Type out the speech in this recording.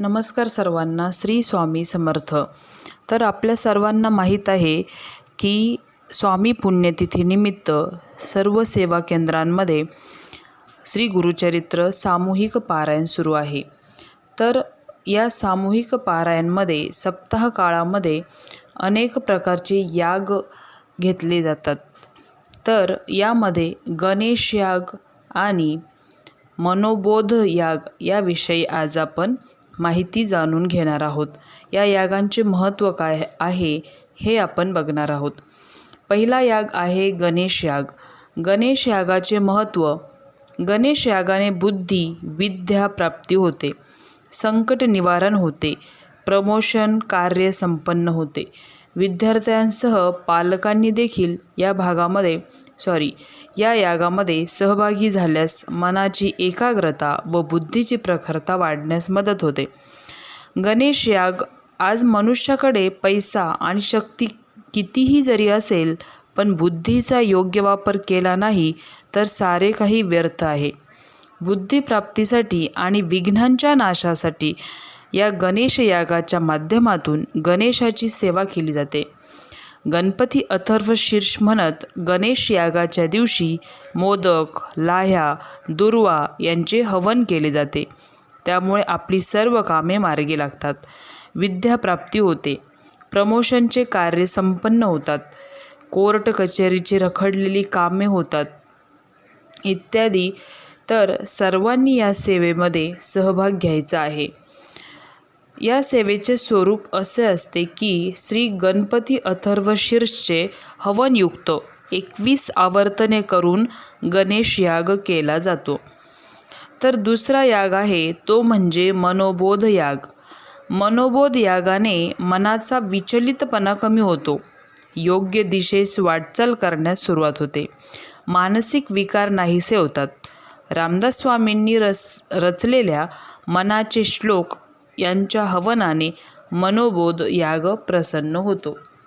नमस्कार सर्वांना श्री स्वामी समर्थ. तर आपल्या सर्वांना माहीत आहे की स्वामी पुण्यतिथीनिमित्त सर्व सेवा केंद्रांमध्ये श्री गुरुचरित्र सामूहिक पारायण सुरू आहे. तर या सामूहिक पारायणमध्ये सप्ताह काळामध्ये अनेक प्रकारचे याग घेतले जातात. तर यामध्ये गणेश याग आणि मनोबोध याग याविषयी आज आपण माहिती जाणून घेणार आहोत. या यागांचे महत्त्व काय आहे हे आपण बघणार आहोत. पहिला याग आहे गणेश याग. गणेश यागाचे महत्त्व गणेश यागाने बुद्धी विद्या प्राप्ती होते. संकट निवारण होते. प्रमोशन कार्य संपन्न होते. विद्यार्थ्यांसह पालकांनी देखील या भागामध्ये सॉरी या यागामध्ये सहभागी झाल्यास मनाची एकाग्रता व बुद्धीची प्रखरता वाढण्यास मदत होते. गणेश याग आज मनुष्याकडे पैसा आणि शक्ती कितीही जरी असेल पण बुद्धीचा योग्य वापर केला नाही तर सारे काही व्यर्थ आहे. बुद्धिप्राप्तीसाठी आणि विघ्नांच्या नाशासाठी या गणेश यागाच्या माध्यमातून गणेशाची सेवा केली जाते. गणपती अथर्व शीर्ष म्हणत गणेश यागाच्या दिवशी मोदक लाह्या दुर्वा यांचे हवन केले जाते. त्यामुळे आपली सर्व कामे मार्गी लागतात. विद्याप्राप्ती होते. प्रमोशनचे कार्य संपन्न होतात. कोर्ट कचेरीची रखडलेली कामे होतात. इत्यादी. तर सर्वांनी या सेवेमध्ये सहभाग घ्यायचा आहे. या सेवेचे स्वरूप असे असते की श्री गणपती अथर्व शीर्षचे हवनयुक्त एकवीस आवर्तने करून गणेश याग केला जातो. तर दुसरा याग आहे तो म्हणजे मनोबोध याग. मनोबोध यागाने मनाचा विचलितपणा कमी होतो. योग्य दिशेस वाटचाल करण्यास सुरुवात होते. मानसिक विकार नाहीसे होतात. रामदास स्वामींनी रच रचलेल्या मनाचे श्लोक यांच्या हवनाने मनोबोध याग प्रसन्न होतो.